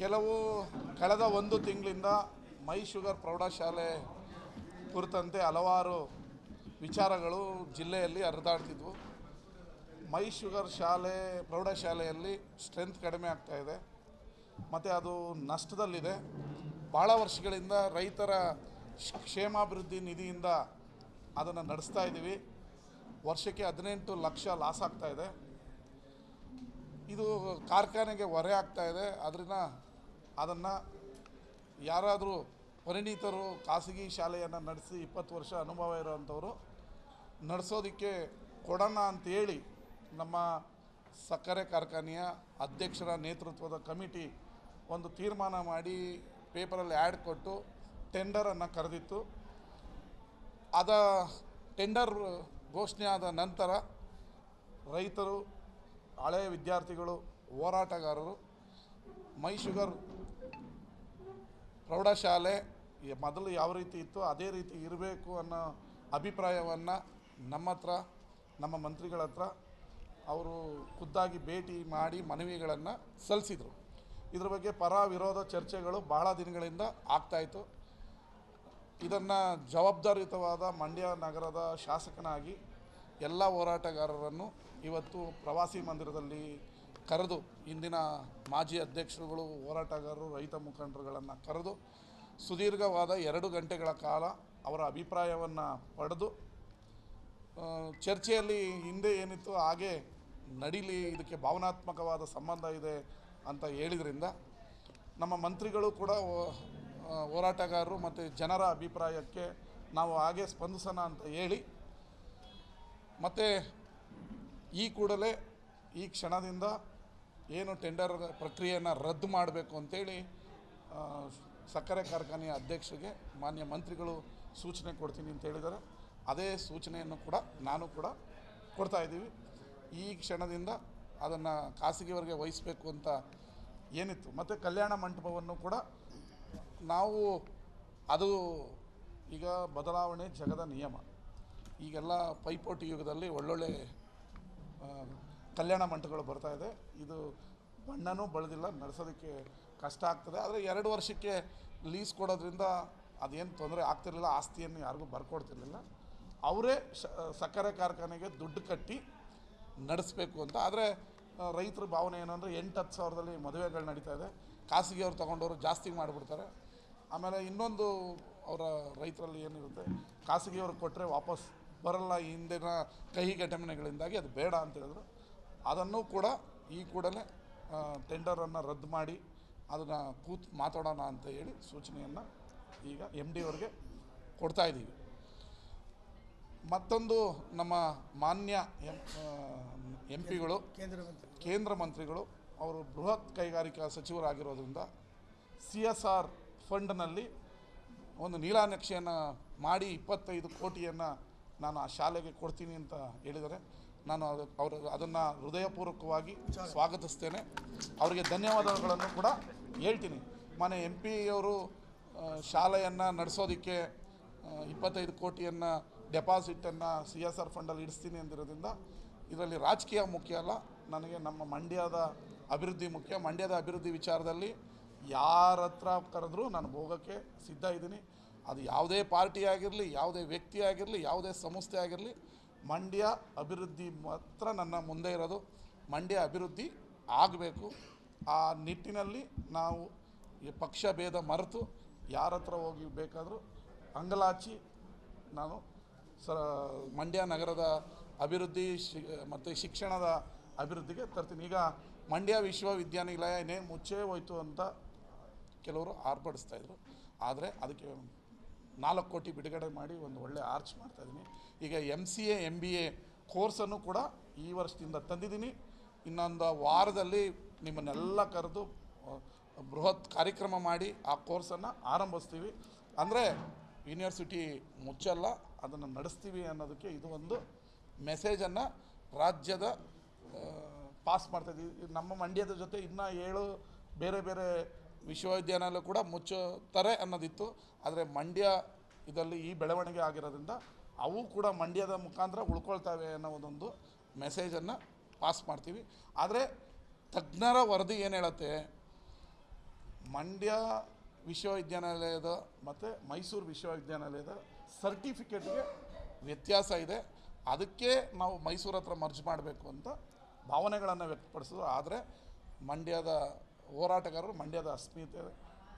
ಕೆಲವು ಕಳೆದ ಒಂದು ತಿಂಗಳಿಂದ ಮೈ ಶುಗರ್ ಪ್ರೌಢಶಾಲೆ ಕುರಿತಂತೆ ಹಲವಾರು ವಿಚಾರಗಳು ಜಿಲ್ಲೆಯಲ್ಲಿ ಹರಿದಾಡ್ತಿದ್ವು. ಮೈ ಶುಗರ್ ಶಾಲೆ, ಪ್ರೌಢಶಾಲೆಯಲ್ಲಿ ಸ್ಟ್ರೆಂತ್ ಕಡಿಮೆ ಆಗ್ತಾ ಇದೆ. ಮತ್ತು ಅದು ನಷ್ಟದಲ್ಲಿದೆ. ಭಾಳ ವರ್ಷಗಳಿಂದ ರೈತರ ಕ್ಷೇಮಾಭಿವೃದ್ಧಿ ನಿಧಿಯಿಂದ ಅದನ್ನು ನಡೆಸ್ತಾ ಇದ್ದೀವಿ. ವರ್ಷಕ್ಕೆ ಹದಿನೆಂಟು ಲಕ್ಷ ಲಾಸ್ ಆಗ್ತಾ ಇದೆ ಕಾರ್ಖಾನೆಗೆ ಹೊರೆ ಆಗ್ತಾ ಇದೆ. ಅದರಿಂದ ಅದನ್ನು ಯಾರಾದರೂ ಪರಿಣಿತರು ಖಾಸಗಿ ಶಾಲೆಯನ್ನು ನಡೆಸಿ ಇಪ್ಪತ್ತು ವರ್ಷ ಅನುಭವ ಇರೋವಂಥವರು ನಡೆಸೋದಕ್ಕೆ ಕೊಡೋಣ ಅಂತೇಳಿ ನಮ್ಮ ಸಕ್ಕರೆ ಕಾರ್ಖಾನೆಯ ಅಧ್ಯಕ್ಷರ ನೇತೃತ್ವದ ಕಮಿಟಿ ಒಂದು ತೀರ್ಮಾನ ಮಾಡಿ ಪೇಪರಲ್ಲಿ ಆ್ಯಡ್ ಕೊಟ್ಟು ಟೆಂಡರನ್ನು ಕರೆದಿತ್ತು. ಅದ ಟೆಂಡರ್ ಘೋಷಣೆ ಆದ ನಂತರ ರೈತರು ಹಳೆಯ ವಿದ್ಯಾರ್ಥಿಗಳು, ಹೋರಾಟಗಾರರು ಮೈ ಶುಗರ್ ಪ್ರೌಢಶಾಲೆ ಮೊದಲು ಯಾವ ರೀತಿ ಇತ್ತು ಅದೇ ರೀತಿ ಇರಬೇಕು ಅನ್ನೋ ಅಭಿಪ್ರಾಯವನ್ನು ನಮ್ಮ ಹತ್ರ ನಮ್ಮ ಮಂತ್ರಿಗಳ ಹತ್ರ ಅವರು ಖುದ್ದಾಗಿ ಭೇಟಿ ಮಾಡಿ ಮನವಿಗಳನ್ನು ಸಲ್ಲಿಸಿದರು. ಇದ್ರ ಬಗ್ಗೆ ಪರ ವಿರೋಧ ಚರ್ಚೆಗಳು ಬಹಳ ದಿನಗಳಿಂದ ಆಗ್ತಾಯಿತ್ತು ಇದನ್ನು ಜವಾಬ್ದಾರಿಯುತವಾದ ಮಂಡ್ಯ ನಗರದ ಶಾಸಕನಾಗಿ ಎಲ್ಲ ಹೋರಾಟಗಾರರನ್ನು ಇವತ್ತು ಪ್ರವಾಸಿ ಮಂದಿರದಲ್ಲಿ ಕರೆದು ಇಂದಿನ ಮಾಜಿ ಅಧ್ಯಕ್ಷರುಗಳು, ಹೋರಾಟಗಾರರು, ರೈತ ಮುಖಂಡರುಗಳನ್ನು ಕರೆದು ಸುದೀರ್ಘವಾದ ಎರಡು ಗಂಟೆಗಳ ಕಾಲ ಅವರ ಅಭಿಪ್ರಾಯವನ್ನು ಪಡೆದು ಚರ್ಚೆಯಲ್ಲಿ ಹಿಂದೆ ಏನಿತ್ತು ಹಾಗೆ ನಡೀಲಿ, ಇದಕ್ಕೆ ಭಾವನಾತ್ಮಕವಾದ ಸಂಬಂಧ ಇದೆ ಅಂತ ಹೇಳಿದ್ರಿಂದ ನಮ್ಮ ಮಂತ್ರಿಗಳು ಕೂಡ ಹೋರಾಟಗಾರರು ಮತ್ತು ಜನರ ಅಭಿಪ್ರಾಯಕ್ಕೆ ನಾವು ಹಾಗೆ ಸ್ಪಂದಿಸೋಣ ಅಂತ ಹೇಳಿ, ಮತ್ತು ಈ ಕೂಡಲೇ ಈ ಕ್ಷಣದಿಂದ ಏನು ಟೆಂಡರ್ ಪ್ರಕ್ರಿಯೆಯನ್ನು ರದ್ದು ಮಾಡಬೇಕು ಅಂತೇಳಿ ಸಕ್ಕರೆ ಕಾರ್ಖಾನೆಯ ಅಧ್ಯಕ್ಷರಿಗೆ ಮಾನ್ಯ ಮಂತ್ರಿಗಳು ಸೂಚನೆ ಕೊಡ್ತೀನಿ ಅಂತ ಹೇಳಿದ್ದಾರೆ. ಅದೇ ಸೂಚನೆಯನ್ನು ಕೂಡ ನಾನು ಕೂಡ ಕೊಡ್ತಾ ಇದ್ದೀವಿ. ಈ ಕ್ಷಣದಿಂದ ಅದನ್ನು ಖಾಸಗಿಯವರಿಗೆ ವಹಿಸಬೇಕು ಅಂತ ಏನಿತ್ತು. ಮತ್ತು ಕಲ್ಯಾಣ ಮಂಟಪವನ್ನು ಕೂಡ ನಾವು, ಅದು ಈಗ ಬದಲಾವಣೆ ಜಗದ ನಿಯಮ. ಈಗೆಲ್ಲ ಪೈಪೋಟಿ ಯುಗದಲ್ಲಿ ಒಳ್ಳೊಳ್ಳೆ ಕಲ್ಯಾಣ ಮಂಟಪಗಳು ಬರ್ತಾ ಇದೆ. ಇದು ಬಣ್ಣನೂ ಬಳದಿಲ್ಲ, ನಡೆಸೋದಕ್ಕೆ ಕಷ್ಟ ಆಗ್ತದೆ. ಆದರೆ ಎರಡು ವರ್ಷಕ್ಕೆ ಲೀಸ್ ಕೊಡೋದ್ರಿಂದ ಅದೇನು ತೊಂದರೆ ಆಗ್ತಿರಲಿಲ್ಲ, ಆಸ್ತಿಯನ್ನು ಯಾರಿಗೂ ಬರ್ಕೊಡ್ತಿರ್ಲಿಲ್ಲ. ಅವರೇ ಶ ಸಕ್ಕರೆ ಕಾರ್ಖಾನೆಗೆ ದುಡ್ಡು ಕಟ್ಟಿ ನಡೆಸಬೇಕು ಅಂತ. ಆದರೆ ರೈತರ ಭಾವನೆ ಏನಂದರೆ ಎಂಟು ಹತ್ತು ಸಾವಿರದಲ್ಲಿ ಮದುವೆಗಳು ನಡೀತಾ ಇದೆ. ಖಾಸಗಿಯವ್ರು ತೊಗೊಂಡವರು ಜಾಸ್ತಿ ಮಾಡಿಬಿಡ್ತಾರೆ. ಆಮೇಲೆ ಇನ್ನೊಂದು ಅವರ ರೈತರಲ್ಲಿ ಏನಿರುತ್ತೆ ಖಾಸಗಿಯವ್ರಿಗೆ ಕೊಟ್ಟರೆ ವಾಪಸ್ ಬರಲ್ಲ ಹಿಂದಿನ ಕಹಿ ಘಟನೆಗಳಿಂದಾಗಿ ಅದು ಬೇಡ ಅಂತ ಹೇಳಿದ್ರು. ಅದನ್ನು ಕೂಡ ಈ ಕೂಡಲೇ ಟೆಂಡರನ್ನು ರದ್ದು ಮಾಡಿ ಅದನ್ನು ಕೂತು ಮಾತಾಡೋಣ ಅಂತ ಹೇಳಿ ಸೂಚನೆಯನ್ನು ಈಗ ಎಂ ಡಿ ಅವ್ರಿಗೆ ಕೊಡ್ತಾ ಇದ್ದೀವಿ. ಮತ್ತೊಂದು ನಮ್ಮ ಮಾನ್ಯ ಎಂ ಎಂ ಪಿಗಳು ಕೇಂದ್ರ ಮಂತ್ರಿ. ಕೇಂದ್ರ ಮಂತ್ರಿಗಳು ಅವರು ಬೃಹತ್ ಕೈಗಾರಿಕಾ ಸಚಿವರಾಗಿರೋದ್ರಿಂದ ಸಿ ಎಸ್ ಆರ್ ಫಂಡ್ನಲ್ಲಿ ಒಂದು ನೀಲಾನಕ್ಷೆಯನ್ನು ಮಾಡಿ ಇಪ್ಪತ್ತೈದು ಕೋಟಿಯನ್ನು ನಾನು ಆ ಶಾಲೆಗೆ ಕೊಡ್ತೀನಿ ಅಂತ ಹೇಳಿದ್ದಾರೆ. ನಾನು ಅವರು ಅದನ್ನು ಹೃದಯಪೂರ್ವಕವಾಗಿ ಸ್ವಾಗತಿಸ್ತೇನೆ. ಅವರಿಗೆ ಧನ್ಯವಾದಗಳನ್ನು ಕೂಡ ಹೇಳ್ತೀನಿ. ಮನೆ ಎಂ ಪಿಯವರು ಶಾಲೆಯನ್ನು ನಡೆಸೋದಕ್ಕೆ ಇಪ್ಪತ್ತೈದು ಕೋಟಿಯನ್ನು ಡೆಪಾಸಿಟನ್ನು ಸಿ ಎಸ್ ಆರ್ ಫಂಡಲ್ಲಿ ಇಡಿಸ್ತೀನಿ ಅಂದಿರೋದ್ರಿಂದ ಇದರಲ್ಲಿ ರಾಜಕೀಯ ಮುಖ್ಯ ಅಲ್ಲ. ನನಗೆ ನಮ್ಮ ಮಂಡ್ಯದ ಅಭಿವೃದ್ಧಿ ಮುಖ್ಯ. ಮಂಡ್ಯದ ಅಭಿವೃದ್ಧಿ ವಿಚಾರದಲ್ಲಿ ಯಾರ ಹತ್ರ ಕರೆದ್ರೂ ನಾನು ಹೋಗೋಕ್ಕೆ ಸಿದ್ಧ ಇದ್ದೀನಿ. ಅದು ಯಾವುದೇ ಪಾರ್ಟಿ ಆಗಿರಲಿ, ಯಾವುದೇ ವ್ಯಕ್ತಿ ಆಗಿರಲಿ, ಯಾವುದೇ ಸಂಸ್ಥೆ ಆಗಿರಲಿ ಮಂಡ್ಯ ಅಭಿವೃದ್ಧಿ ಮಾತ್ರ ನನ್ನ ಮುಂದೆ ಇರೋದು. ಮಂಡ್ಯ ಅಭಿವೃದ್ಧಿ ಆಗಬೇಕು. ಆ ನಿಟ್ಟಿನಲ್ಲಿ ನಾವು ಈ ಪಕ್ಷ ಭೇದ ಮರೆತು ಯಾರ ಹತ್ರ ಹೋಗಿ ಬೇಕಾದರೂ ಅಂಗಲಾಚಿ ನಾನು ಸ ಮಂಡ್ಯ ನಗರದ ಅಭಿವೃದ್ಧಿ ಶಿ ಮತ್ತು ಶಿಕ್ಷಣದ ಅಭಿವೃದ್ಧಿಗೆ ತರ್ತೀನಿ. ಈಗ ಮಂಡ್ಯ ವಿಶ್ವವಿದ್ಯಾನಿಲಯ ಏನೇ ಮುಚ್ಚೇ ಹೋಯ್ತು ಅಂತ ಕೆಲವರು ಆರ್ಭಟಿಸ್ತಾಯಿದ್ರು ಆದರೆ ಅದಕ್ಕೆ ನಾಲ್ಕು ಕೋಟಿ ಬಿಡುಗಡೆ ಮಾಡಿ ಒಂದು ಒಳ್ಳೆ ಆರ್ಚ್ ಮಾಡ್ತಾಯಿದ್ದೀನಿ ಈಗ M C A M B A ಕೋರ್ಸನ್ನು ಕೂಡ ಈ ವರ್ಷದಿಂದ ತಂದಿದ್ದೀನಿ. ಇನ್ನೊಂದು ವಾರದಲ್ಲಿ ನಿಮ್ಮನ್ನೆಲ್ಲ ಕರೆದು ಬೃಹತ್ ಕಾರ್ಯಕ್ರಮ ಮಾಡಿ ಆ ಕೋರ್ಸನ್ನು ಆರಂಭಿಸ್ತೀವಿ. ಅಂದರೆ ಯೂನಿವರ್ಸಿಟಿ ಮುಚ್ಚಲ್ಲ, ಅದನ್ನು ನಡೆಸ್ತೀವಿ ಅನ್ನೋದಕ್ಕೆ ಇದು ಒಂದು ಮೆಸೇಜನ್ನು ರಾಜ್ಯದ ಪಾಸ್ ಮಾಡ್ತಾ ಮಾಡ್ತಾಯಿದ್ದೀವಿ ನಮ್ಮ ಮಂಡ್ಯದ ಜೊತೆ ಇನ್ನೂ ಏಳು ಬೇರೆ ಬೇರೆ ವಿಶ್ವವಿದ್ಯಾನಿಲಯ ಕೂಡ ಮುಚ್ಚುತ್ತಾರೆ ಅನ್ನೋದಿತ್ತು. ಆದರೆ ಮಂಡ್ಯ ಇದರಲ್ಲಿ ಈ ಬೆಳವಣಿಗೆ ಆಗಿರೋದ್ರಿಂದ ಅವು ಕೂಡ ಮಂಡ್ಯದ ಮುಖಾಂತರ ಉಳ್ಕೊಳ್ತವೆ ಅನ್ನೋದೊಂದು ಮೆಸೇಜನ್ನು ಪಾಸ್ ಮಾಡ್ತೀವಿ. ಆದರೆ ತಜ್ಞರ ವರದಿ ಏನು ಹೇಳುತ್ತೆ? ಮಂಡ್ಯ ವಿಶ್ವವಿದ್ಯಾನಿಲಯದ ಮತ್ತು ಮೈಸೂರು ವಿಶ್ವವಿದ್ಯಾನಿಲಯದ ಸರ್ಟಿಫಿಕೇಟ್ಗೆ ವ್ಯತ್ಯಾಸ ಇದೆ. ಅದಕ್ಕೆ ನಾವು ಮೈಸೂರು ಹತ್ರ ಮರ್ಜ್ ಮಾಡಬೇಕು ಅಂತ ಭಾವನೆಗಳನ್ನು ವ್ಯಕ್ತಪಡಿಸಿದ್ರು. ಆದರೆ ಮಂಡ್ಯದ ಹೋರಾಟಗಾರರು ಮಂಡ್ಯದ ಅಸ್ಮಿತೆ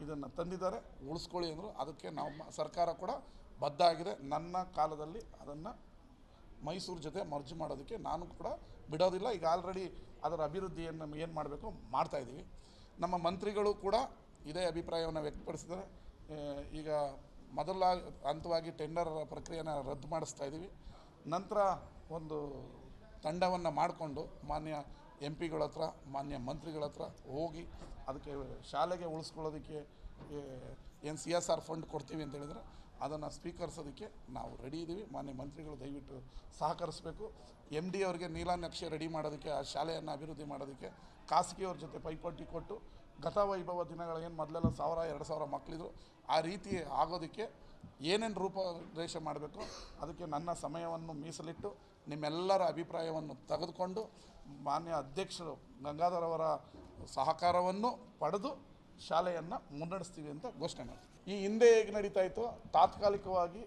ಇದನ್ನು ತಂದಿದ್ದಾರೆ. ಉಳಿಸ್ಕೊಳ್ಳಿ ಅಂದರು ಅದಕ್ಕೆ ನಮ್ಮ ಸರ್ಕಾರ ಕೂಡ ಬದ್ಧ ಆಗಿದೆ ನನ್ನ ಕಾಲದಲ್ಲಿ ಅದನ್ನು ಮೈಸೂರು ಜೊತೆ ಮರ್ಜಿ ಮಾಡೋದಕ್ಕೆ ನಾನು ಕೂಡ ಬಿಡೋದಿಲ್ಲ. ಈಗ ಆಲ್ರೆಡಿ ಅದರ ಅಭಿವೃದ್ಧಿಯನ್ನು ಏನು ಮಾಡಬೇಕು ಮಾಡ್ತಾಯಿದ್ದೀವಿ ನಮ್ಮ ಮಂತ್ರಿಗಳು ಕೂಡ ಇದೇ ಅಭಿಪ್ರಾಯವನ್ನು ವ್ಯಕ್ತಪಡಿಸಿದ್ದಾರೆ. ಈಗ ಮೊದಲ ಹಂತವಾಗಿ ಟೆಂಡರ್ ಪ್ರಕ್ರಿಯೆನ ರದ್ದು ಮಾಡಿಸ್ತಾ ಇದ್ದೀವಿ. ನಂತರ ಒಂದು ತಂಡವನ್ನು ಮಾಡಿಕೊಂಡು ಮಾನ್ಯ ಎಂ ಪಿಗಳ ಹತ್ರ, ಮಾನ್ಯ ಮಂತ್ರಿಗಳ ಹತ್ರ ಹೋಗಿ ಅದಕ್ಕೆ ಶಾಲೆಗೆ ಉಳಿಸ್ಕೊಳ್ಳೋದಕ್ಕೆ ಏನು ಸಿ ಎಸ್ ಆರ್ ಫಂಡ್ ಕೊಡ್ತೀವಿ ಅಂತ ಹೇಳಿದರೆ ಅದನ್ನು ಸ್ವೀಕರಿಸೋದಕ್ಕೆ ನಾವು ರೆಡಿ ಇದ್ದೀವಿ ಮಾನ್ಯ ಮಂತ್ರಿಗಳು ದಯವಿಟ್ಟು ಸಹಕರಿಸಬೇಕು. ಎಂ ಡಿ ಅವರಿಗೆ ನೀಲನಕ್ಷೆ ರೆಡಿ ಮಾಡೋದಕ್ಕೆ, ಆ ಶಾಲೆಯನ್ನು ಅಭಿವೃದ್ಧಿ ಮಾಡೋದಕ್ಕೆ ಖಾಸಗಿಯವ್ರ ಜೊತೆ ಪೈಪೋಟಿ ಕೊಟ್ಟು ಗತವೈಭವ ದಿನಗಳೇನು ಮೊದಲೆಲ್ಲ ಸಾವಿರ, ಎರಡು ಸಾವಿರ ಮಕ್ಕಳಿದ್ರು ಆ ರೀತಿ ಆಗೋದಕ್ಕೆ ಏನೇನು ರೂಪರೇಷೆ ಮಾಡಬೇಕು, ಅದಕ್ಕೆ ನನ್ನ ಸಮಯವನ್ನು ಮೀಸಲಿಟ್ಟು ನಿಮ್ಮೆಲ್ಲರ ಅಭಿಪ್ರಾಯವನ್ನು ತೆಗೆದುಕೊಂಡು ಮಾನ್ಯ ಅಧ್ಯಕ್ಷರು ಗಂಗಾಧರ್ ಅವರ ಸಹಕಾರವನ್ನು ಪಡೆದು ಶಾಲೆಯನ್ನು ಮುನ್ನಡೆಸ್ತೀವಿ ಅಂತ ಘೋಷಣೆ ಮಾಡ್ತೀವಿ. ಈ ಹಿಂದೆ ಹೇಗೆ ನಡೀತಾ ಇತ್ತು? ತಾತ್ಕಾಲಿಕವಾಗಿ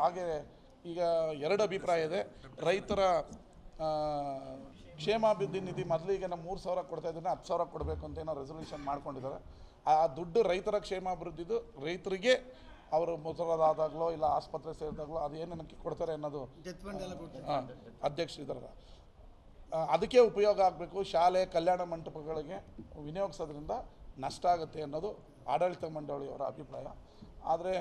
ಹಾಗೆ ಈಗ ಎರಡು ಅಭಿಪ್ರಾಯ ಇದೆ. ರೈತರ ಕ್ಷೇಮಾಭಿವೃದ್ಧಿ ನಿಧಿ ಮೊದಲಿಗೆ ನಾವು ಮೂರು ಸಾವಿರ ಕೊಡ್ತಾ ಇದ್ದೀನಿ ಹತ್ತು ಸಾವಿರ ಕೊಡಬೇಕು ಅಂತ ಏನೋ ರೆಸೊಲ್ಯೂಷನ್ ಮಾಡ್ಕೊಂಡಿದ್ದಾರೆ. ಆ ದುಡ್ಡು ರೈತರ ಕ್ಷೇಮಾಭಿವೃದ್ಧಿದು ರೈತರಿಗೆ ಅವರು ಮುಸರದಾದಾಗಲೋ ಇಲ್ಲ ಆಸ್ಪತ್ರೆ ಸೇರಿದಾಗಲೋ ಅದು ಏನೇನಕ್ಕೆ ಕೊಡ್ತಾರೆ ಅನ್ನೋದು ಅಧ್ಯಕ್ಷ ಫಂಡ್ ಅದಕ್ಕೆ ಉಪಯೋಗ ಆಗಬೇಕು ಶಾಲೆ, ಕಲ್ಯಾಣ ಮಂಟಪಗಳಿಗೆ ವಿನಿಯೋಗಿಸೋದ್ರಿಂದ ನಷ್ಟ ಆಗುತ್ತೆ ಅನ್ನೋದು ಆಡಳಿತ ಮಂಡಳಿಯವರ ಅಭಿಪ್ರಾಯ. ಆದರೆ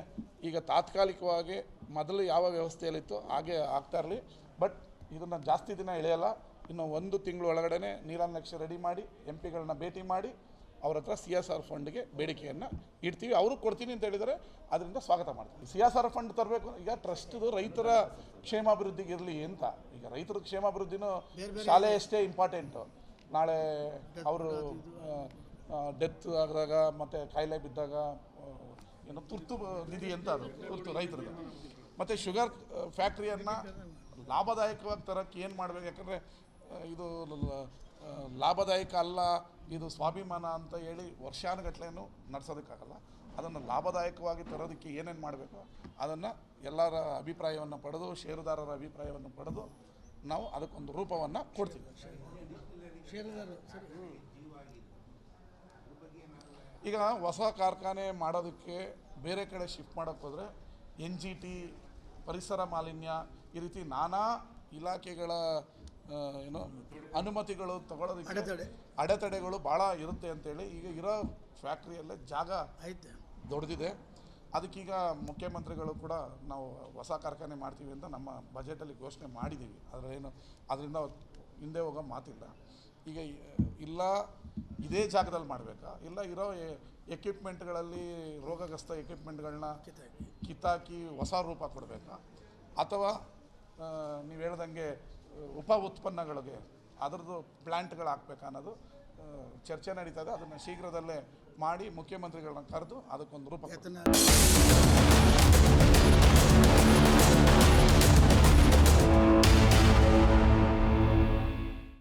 ಈಗ ತಾತ್ಕಾಲಿಕವಾಗಿ ಮೊದಲು ಯಾವ ವ್ಯವಸ್ಥೆಯಲ್ಲಿತ್ತು ಹಾಗೆ ಆಗ್ತಾ ಇರಲಿ. ಬಟ್ ಇದನ್ನು ಜಾಸ್ತಿ ದಿನ ಎಳೆಯಲ್ಲ. ಇನ್ನು ಒಂದು ತಿಂಗಳು ಒಳಗಡೆ ನೀರಾನಕ್ಷೆ ರೆಡಿ ಮಾಡಿ ಎಂ ಪಿಗಳನ್ನ ಭೇಟಿ ಮಾಡಿ ಅವ್ರ ಹತ್ರ ಸಿ ಎಸ್ ಆರ್ ಫಂಡ್ಗೆ ಬೇಡಿಕೆಯನ್ನು ಇಡ್ತೀವಿ. ಅವರು ಕೊಡ್ತೀನಿ ಅಂತ ಹೇಳಿದರೆ ಅದರಿಂದ ಸ್ವಾಗತ ಮಾಡ್ತೀವಿ. ಸಿ ಎಸ್ ಆರ್ ಫಂಡ್ ತರಬೇಕು ಈಗ ಟ್ರಸ್ಟ್ದು ರೈತರ ಕ್ಷೇಮಾಭಿವೃದ್ಧಿಗೆ ಇರಲಿ ಅಂತ. ಈಗ ರೈತರ ಕ್ಷೇಮಾಭಿವೃದ್ಧಿನೂ ಶಾಲೆ ಅಷ್ಟೇ ಇಂಪಾರ್ಟೆಂಟು ನಾಳೆ ಅವರು ಡೆತ್ ಆದಾಗ ಮತ್ತು ಕಾಯಿಲೆ ಬಿದ್ದಾಗ ಏನೋ ತುರ್ತು ನಿಧಿ ಅಂತ ಅದು ತುರ್ತು ರೈತರದ್ದು ಮತ್ತು ಶುಗರ್ ಫ್ಯಾಕ್ಟ್ರಿಯನ್ನು ಲಾಭದಾಯಕವಾಗಿ ತರಕ್ಕೆ ಏನು ಮಾಡಬೇಕು? ಯಾಕಂದರೆ ಇದು ಲಾಭದಾಯಕ ಅಲ್ಲ ಇದು ಸ್ವಾಭಿಮಾನ ಅಂತ ಹೇಳಿ ವರ್ಷಾನುಗಟ್ಲೆನೂ ನಡೆಸೋದಕ್ಕಾಗಲ್ಲ. ಅದನ್ನು ಲಾಭದಾಯಕವಾಗಿ ತರೋದಕ್ಕೆ ಏನೇನು ಮಾಡಬೇಕು? ಅದನ್ನು ಎಲ್ಲರ ಅಭಿಪ್ರಾಯವನ್ನು ಪಡೆದು ಷೇರುದಾರರ ಅಭಿಪ್ರಾಯವನ್ನು ಪಡೆದು ನಾವು ಅದಕ್ಕೊಂದು ರೂಪವನ್ನು ಕೊಡ್ತೀವಿ. ಈಗ ಹೊಸ ಕಾರ್ಖಾನೆ ಮಾಡೋದಕ್ಕೆ ಬೇರೆ ಕಡೆ ಶಿಫ್ಟ್ ಮಾಡೋಕ್ಕೆ ಹೋದರೆ ಎನ್ ಜಿ ಟಿ ಪರಿಸರ ಮಾಲಿನ್ಯ ಈ ರೀತಿ ನಾನಾ ಇಲಾಖೆಗಳ ಏನು ಅನುಮತಿಗಳು ತಗೊಳ್ಳೋದಕ್ಕೆ ಅಡೆತಡೆ. ಅಡೆತಡೆಗಳು ಭಾಳ ಇರುತ್ತೆ ಅಂತೇಳಿ ಈಗ ಇರೋ ಫ್ಯಾಕ್ಟ್ರಿಯಲ್ಲೇ ಜಾಗ ಐತೆ ದೊಡ್ಡದಿದೆ ಅದಕ್ಕೀಗ ಮುಖ್ಯಮಂತ್ರಿಗಳು ಕೂಡ ನಾವು ಹೊಸ ಕಾರ್ಖಾನೆ ಮಾಡ್ತೀವಿ ಅಂತ ನಮ್ಮ ಬಜೆಟಲ್ಲಿ ಘೋಷಣೆ ಮಾಡಿದ್ದೀವಿ. ಅದರೇನು ಅದರಿಂದ ಹಿಂದೆ ಹೋಗೋ ಮಾತಿಲ್ಲ. ಈಗ ಇಲ್ಲ ಇದೇ ಜಾಗದಲ್ಲಿ ಮಾಡಬೇಕಾ? ಇಲ್ಲ ಇರೋ ಎಕ್ವಿಪ್ಮೆಂಟ್ಗಳಲ್ಲಿ ರೋಗಗ್ರಸ್ತ ಎಕ್ವಿಪ್ಮೆಂಟ್ಗಳನ್ನ ಕಿತ್ತಾಕಿ. ಹೊಸ ರೂಪ ಕೊಡಬೇಕಾ? ಅಥವಾ ನೀವು ಹೇಳ್ದಂಗೆ ಉಪ ಉತ್ಪನ್ನಗಳಿಗೆ ಅದರದ್ದು ಪ್ಲ್ಯಾಂಟ್ಗಳು ಹಾಕ್ಬೇಕು ಅನ್ನೋದು ಚರ್ಚೆ ನಡೀತಾ ಇದೆ. ಅದನ್ನು ಶೀಘ್ರದಲ್ಲೇ ಮಾಡಿ ಮುಖ್ಯಮಂತ್ರಿಗಳನ್ನ ಕರೆದು ಅದಕ್ಕೊಂದು ರೂಪ